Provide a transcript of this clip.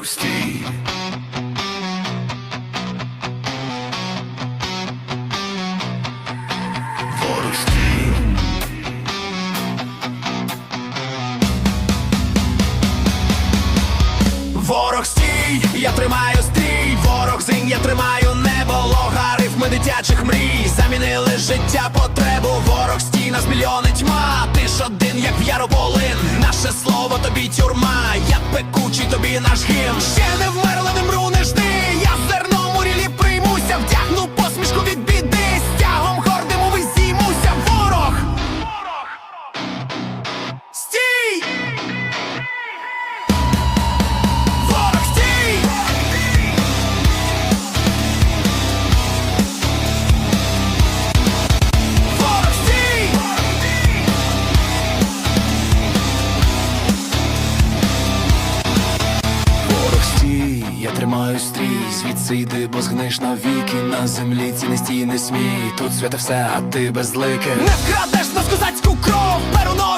ворог стій. Ворог стій. Я тримаю стрій, ворог зінь, я тримаю небо, лога рифми дитячих мрій, замінили життя потребу, ворог стій, нас мільйони тьма, ти ж один, як в наше слово тобі я пекучий, тобі наш гімн. Ще не тримаю стрій, звідси йди, бо згниш навіки на землі цінності не смій, тут святе все, а ти безлике. Не вкрадеш на козацьку кров, перунові